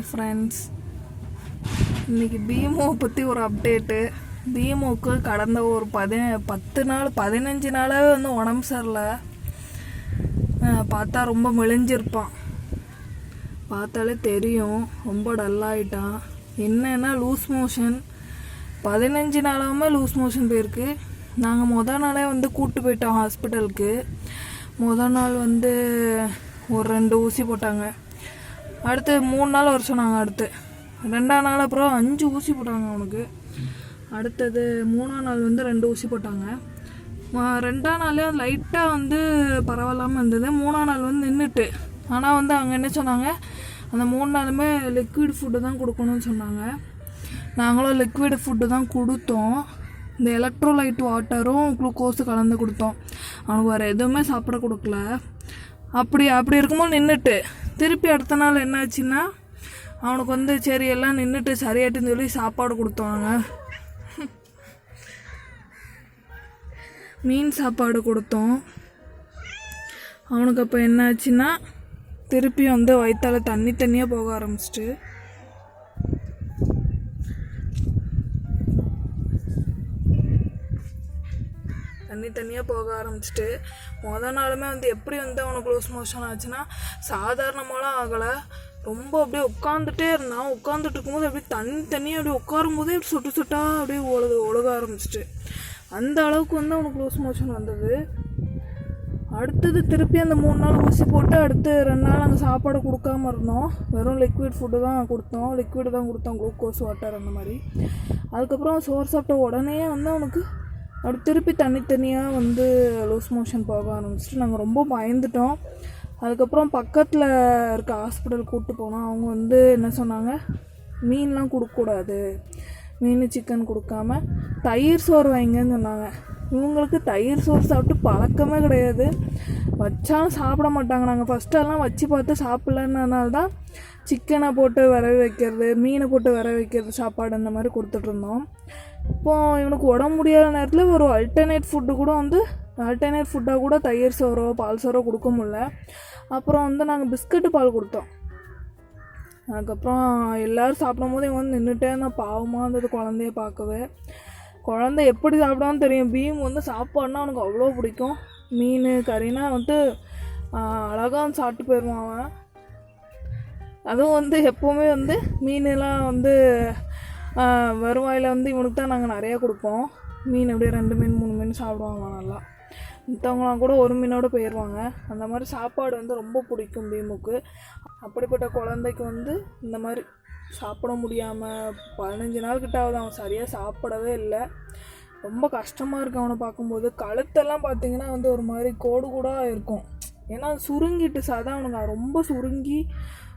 Hi friends இன்னைக்கு BMO பற்றி ஒரு அப்டேட்டு பிஎம்ஓக்கு கடந்த ஒரு பதி பத்து நாள் பதினஞ்சு நாளாகவே வந்து உடம்பு சரியில்லை. பார்த்தா ரொம்ப மெலிஞ்சிருப்பான். பார்த்தாலே தெரியும். ரொம்ப டல்லாயிட்டான் என்னன்னா லூஸ் மோஷன் பதினஞ்சு நாளாகவே லூஸ் மோஷன் போயிருக்கு. நாங்கள் மொதல் நாளே வந்து கூப்பிட்டு போயிட்டோம் ஹாஸ்பிட்டலுக்கு மொதல் நாள் வந்து ஒரு ரெண்டு ஊசி போட்டாங்க. அடுத்து மூணு நாள் வர சொன்னாங்க அடுத்து. ரெண்டாம் நாள் அப்புறம் அஞ்சு ஊசி போட்டாங்க அவனுக்கு. அடுத்தது மூணாம் நாள் வந்து ரெண்டு ஊசி போட்டாங்க. ரெண்டாம் நாளே லைட்டாக வந்து பரவாயில்லாமல் இருந்தது. மூணாம் நாள் வந்து நின்றுட்டு ஆனால் வந்து அவங்க என்ன சொன்னாங்க? அந்த மூணு நாளுமே லிக்விட் ஃபுட்டு தான் கொடுக்கணும்னு சொன்னாங்க. நாங்களும் லிக்விட் ஃபுட்டு தான் கொடுத்தோம். இந்த எலக்ட்ரோலைட் வாட்டரும் குளுக்கோஸு கலந்து கொடுத்தோம். அவனுக்கு வேறு எதுவுமே சாப்பிட கொடுக்கல. அப்படி அப்படி இருக்கும்போது நின்றுட்டு திருப்பி அடுத்த நாள் என்னாச்சுன்னா அவனுக்கு வந்து சரி எல்லாம் நின்றுட்டு சரியாட்டுன்னு சொல்லி சாப்பாடு கொடுத்தாங்க. மீன் சாப்பாடு கொடுத்தோம். அவனுக்கு அப்போ என்னாச்சுன்னா திருப்பி வந்து வயிற்றால் தண்ணி தண்ணியாக போக ஆரம்பிச்சிட்டு தண்ணி தண்ணியாக போக ஆரம்பிச்சிட்டு மொதல் நாளுமே வந்து எப்படி வந்து அவனுக்கு க்ளோஸ் மோஷன் ஆச்சுன்னா சாதாரணமாலாம் ஆகலை. ரொம்ப அப்படியே உட்காந்துட்டே இருந்தான். உட்காந்துட்டு இருக்கும்போது அப்படியே தண்ணி அப்படியே உட்காரும் போதே சுட்டு சுட்டா அப்படியே ஒழுக ஒழுக ஆரம்பிச்சிட்டு. அந்த அளவுக்கு வந்து அவனுக்கு லூஸ் மோஷன் வந்தது. அடுத்தது திருப்பி அந்த மூணு நாள் ஊசி போட்டு அடுத்து ரெண்டு நாள் நாங்கள் சாப்பாடு கொடுக்காம இருந்தோம். வெறும் லிக்விட் ஃபுட்டு தான் கொடுத்தோம். லிக்விடு தான் கொடுத்தோம் குளுக்கோஸ் வாட்டர் அந்த மாதிரி. அதுக்கப்புறம் சோறு சாப்பிட்ட உடனே வந்து அவனுக்கு அப்படி திருப்பி தனித்தனியாக வந்து லூஸ் மோஷன் போக ஆரம்பிச்சிட்டு நாங்கள் ரொம்ப பயந்துட்டோம். அதுக்கப்புறம் பக்கத்தில் இருக்க ஹாஸ்பிட்டல் கூப்பிட்டு போனோம் அவங்க வந்து என்ன சொன்னாங்க? மீன்லாம் கொடுக்கக்கூடாது மீன் சிக்கன் கொடுக்காம தயிர் சோறு வைங்கன்னு சொன்னாங்க. இவங்களுக்கு தயிர் சோறு சாப்பிட்டு பழக்கமே கிடையாது. வச்சாலும் சாப்பிட மாட்டாங்க. நாங்கள் ஃபஸ்ட்டெல்லாம் வச்சு பார்த்து சாப்பிட்லன்னனால தான் சிக்கனை போட்டு வர வைக்கிறது மீனை போட்டு வர வைக்கிறது சாப்பாடு அந்த மாதிரி கொடுத்துட்ருந்தோம் இப்போ இவனுக்கு உடம்பு முடியாத நேரத்தில் ஒரு அல்டர்னேட் ஃபுட்டு கூட வந்து அல்டர்னேட் ஃபுட்டாக கூட தயிர் சோறோ பால் சோறோ கொடுக்க முடில அப்புறம் வந்து நாங்கள் பிஸ்கட்டு பால் கொடுத்தோம். அதுக்கப்புறம் எல்லோரும் சாப்பிடும் போது இவன் வந்து நின்றுட்டே நான் பாவமாக இருந்தது குழந்தைய பார்க்கவே. குழந்தை எப்படி சாப்பிடான்னு தெரியும். பீம் வந்து சாப்பாடுனா அவனுக்கு அவ்வளோ பிடிக்கும். மீன் கறினா வந்து அழகாக சாப்பிட்டு போயிடுவான் அவன். அதுவும் வந்து எப்போவுமே வந்து மீனெல்லாம் வந்து வருவாயில் வந்து இவனுக்கு தான் நாங்கள் நிறையா கொடுப்போம். மீன் அப்படியே ரெண்டு மீன் மூணு மீன் சாப்பிடுவாங்க நல்லா. மற்றவங்களாம் கூட ஒரு மீனோட போயிடுவாங்க அந்த மாதிரி சாப்பாடு வந்து ரொம்ப பிடிக்கும் பீமுக்கு. அப்படிப்பட்ட குழந்தைக்கு வந்து இந்த மாதிரி சாப்பிட முடியாமல் பதினஞ்சு நாள் கிட்ட ஆகுது. அவன் சரியாக சாப்பிடவே இல்லை. ரொம்ப கஷ்டமாக இருக்கு அவனை பார்க்கும்போது. கழுத்தெல்லாம் பார்த்தீங்கன்னா வந்து ஒரு மாதிரி கோடு கூட இருக்கும். ஏன்னா அது சுருங்கிட்டு சதை அவனுங்க ரொம்ப சுருங்கி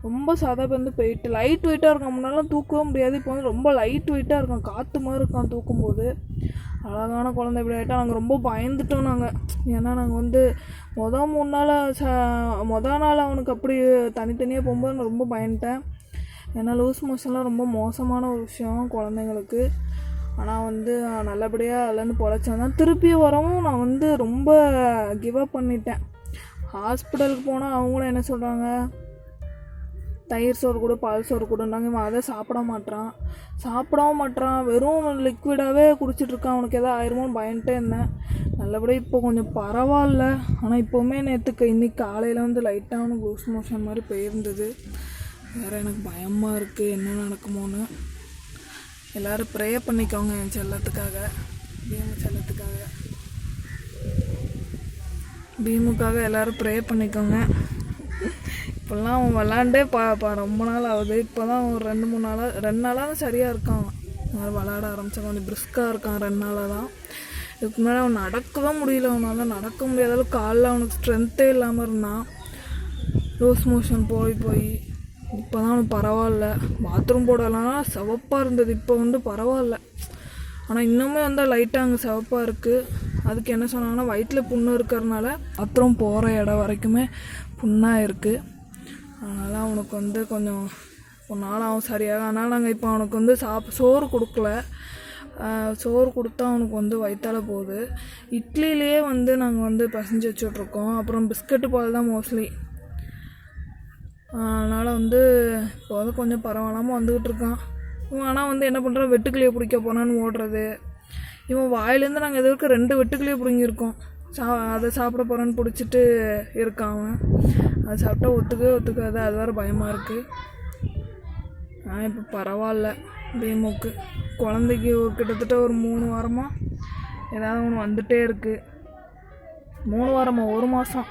ரொம்ப சதை வந்து போயிட்டு லைட் வெயிட்டாக இருக்கும். முன்னாலாம் தூக்கவே முடியாது. இப்போ வந்து ரொம்ப லைட் வெயிட்டாக இருக்கும். காற்று மாதிரி இருக்கான் தூக்கும்போது. அழகான குழந்தை இப்படி ஆகிட்டா நாங்கள் ரொம்ப பயந்துட்டோம் நாங்கள் ஏன்னா நாங்கள் வந்து மொதல் மூணு நாள் ச மொதல் நாள் அவனுக்கு அப்படி தனித்தனியாக போகும்போது நான் ரொம்ப பயந்துட்டேன். ஏன்னா லூஸ் மோஷன்லாம் ரொம்ப மோசமான ஒரு விஷயம் குழந்தைங்களுக்கு. ஆனால் வந்து நல்லபடியாக இல்லைன்னு பொழைச்சான். திருப்பி வரவும் நான் வந்து ரொம்ப கிவ் அப் பண்ணிட்டேன். ஹாஸ்பிட்டலுக்கு போனால் அவங்களும் என்ன சொல்கிறாங்க தயிர் சோறு கூட பால் சோறு கூடனாங்க இவன் அதை சாப்பிட மாட்டான் சாப்பிடவும் மாட்றான். வெறும் லிக்விடாகவே குடிச்சிட்ருக்கான் அவனுக்கு எதாவது ஆயிருமோன்னு பயன்ட்டே இருந்தேன். நல்லபடியாக இப்போ கொஞ்சம் பரவாயில்ல. ஆனால் இப்போவுமே நேற்றுக்கு இன்றைக்கி காலையில் வந்து லைட்டாக அவனுக்கு லூஸ் மோஷன் மாதிரி போயிருந்தது. வேறு எனக்கு பயமாக இருக்குது என்ன நடக்குமோன்னு. எல்லோரும் ப்ரே பண்ணிக்கோங்க என் செல்லத்துக்காக. என் செல்லத்துக்காக. பீமுக்காக எல்லோரும் ப்ரே பண்ணிக்கோங்க. இப்போல்லாம் அவன் விளாண்டே பா பா ரொம்ப நாள் ஆகுது. இப்போ தான் ஒரு ரெண்டு மூணு நாளாக ரெண்டு நாளாக தான் சரியாக இருக்கான். அவன் மாதிரி விளாட ஆரம்பித்தான் கொஞ்சம் பிரிஸ்காக இருக்கான் ரெண்டு நாளாக தான் இதுக்கு முன்னாடி அவன் நடக்கவே முடியல. அவனால் நடக்க முடியாத அளவுக்கு காலில் அவனுக்கு ஸ்ட்ரென்த்தே இல்லாமல் இருந்தான். லூஸ் மோஷன் போய் போய். இப்போ தான் அவனுக்கு பரவாயில்ல. பாத்ரூம் போடலாம் சிவப்பாக இருந்தது. இப்போ வந்து பரவாயில்ல. ஆனால் இன்னுமே வந்து லைட்டாக அங்கே சிவப்பாக இருக்குது அதுக்கு என்ன சொன்னாங்கன்னா வயிற்றில் புண்ணு இருக்கிறதுனால அப்புறம் போகிற இடம் வரைக்குமே புண்ணாக இருக்குது அதனால் அவனுக்கு வந்து கொஞ்சம் ஒரு நாள் அவன் சரியாக அதனால் நாங்கள் இப்போ அவனுக்கு வந்து சாப் சோறு கொடுக்கல. சோறு கொடுத்தா அவனுக்கு வந்து வயிற்றால போகுது. இட்லிலேயே வந்து நாங்கள் வந்து பசஞ்சு வச்சுட்ருக்கோம் அப்புறம் பிஸ்கட்டு பால் தான் மோஸ்ட்லி அதனால் வந்து இப்போ வந்து கொஞ்சம் பரவாயில்லாமல் வந்துக்கிட்டு இருக்கான். ஆனால் வந்து என்ன பண்ணுறான் வெட்டுக்கிளியை பிடிக்க போனான்னு ஓடுறது. இவன் வாயிலேருந்து நாங்கள் இது வரைக்கும் ரெண்டு வெட்டுக்கிளியை பிடுங்கியிருக்கோம். சா அதை சாப்பிட போகிறேன்னு பிடிச்சிட்டு இருக்கான் அவன். அதை சாப்பிட்டா ஒத்துக்கவே ஒத்துக்காது. அது வேறு பயமாக இருக்குது ஆனால் இப்போ பரவாயில்ல பீமுக்கு குழந்தைக்கு ஒரு கிட்டத்தட்ட ஒரு மூணு வாரமாக ஏதாவது ஒன்று வந்துகிட்டே இருக்குது மூணு வாரமாக ஒரு மாதம்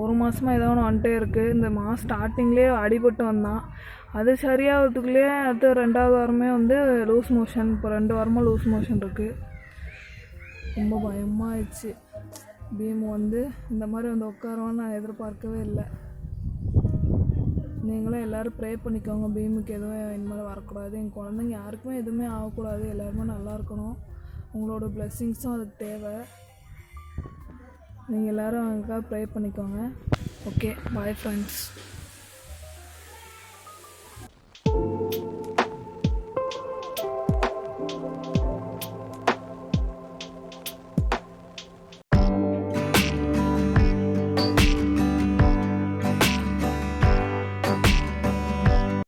ஒரு மாதமாக ஏதோ ஒன்று வந்துட்டே இருக்குது இந்த மாதம் ஸ்டார்டிங்லேயே அடிபட்டு வந்தான். அது சரியாகிறதுக்குள்ளேயே அடுத்த ரெண்டாவது வாரமே வந்து லூஸ் மோஷன் இப்போ ரெண்டு வாரமாக லூஸ் மோஷன் இருக்குது ரொம்ப பயமாகிடுச்சு பீமு வந்து இந்த மாதிரி வந்து உட்காருவான்னு நான் எதிர்பார்க்கவே இல்லை. நீங்களும் எல்லோரும் ப்ரே பண்ணிக்கோங்க. பீமுக்கு எதுவும் இனிமேல் வரக்கூடாது. என் குழந்தைங்க யாருக்குமே எதுவுமே ஆகக்கூடாது. எல்லாருமே நல்லா இருக்கணும். உங்களோட பிளெஸ்ஸிங்ஸும் அதுக்கு தேவை. நீங்கள் எல்லோரும் அவங்களுக்காக ப்ரே பண்ணிக்கோங்க. Okay bye friends